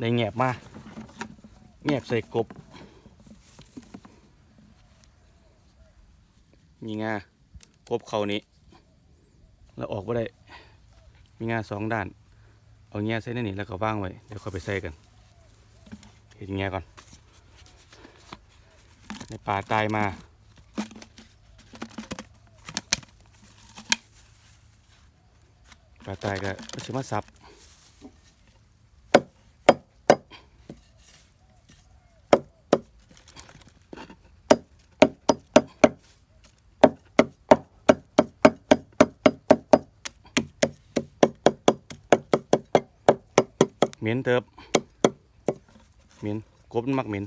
ในแงบมาแงบใส่กบนี่ไงกบเขานี้ แล้วออกมาได้ มีงาสองด้าน เอาเงี้ยใส่ในนี่แล้วก็ว่างไว้ เดี๋ยวค่อยไปใส่กัน เห็นเงี้ยก่อน ในป่าตายมาป่าตายก็ไม่ใช่มาซับ เหม็นเติบเหม็นกบมักเหม็น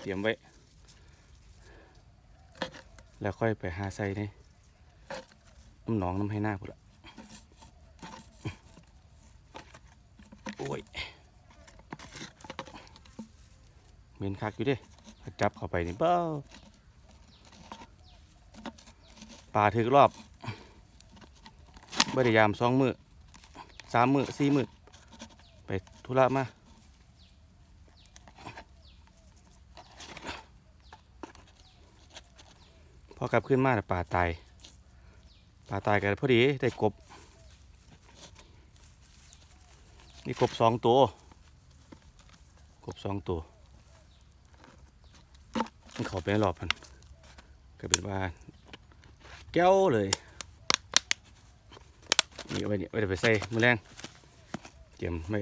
เตรียมไว้ แล้วค่อยไปหาใส่ในน้ำหนองน้ำให้หน้าพุ่นละโอ้ยเหม็นคักอยู่เด้จับเข้าไปนี่เบ้า ป่าถือรอบบ่ได้ยามสองมือสามมือสี่มือไปธุระมาพอกลับขึ้นมาป่าตายป่าตายกันพอดีได้กบ นี่กบสองตัวกบสองตัวมันเขาไปรอบมันก็เป็นว่า แก้วเลยนี่เอาไว้นี่ไว้เดี๋ยวไปใส่มือแรงเตรียมไว้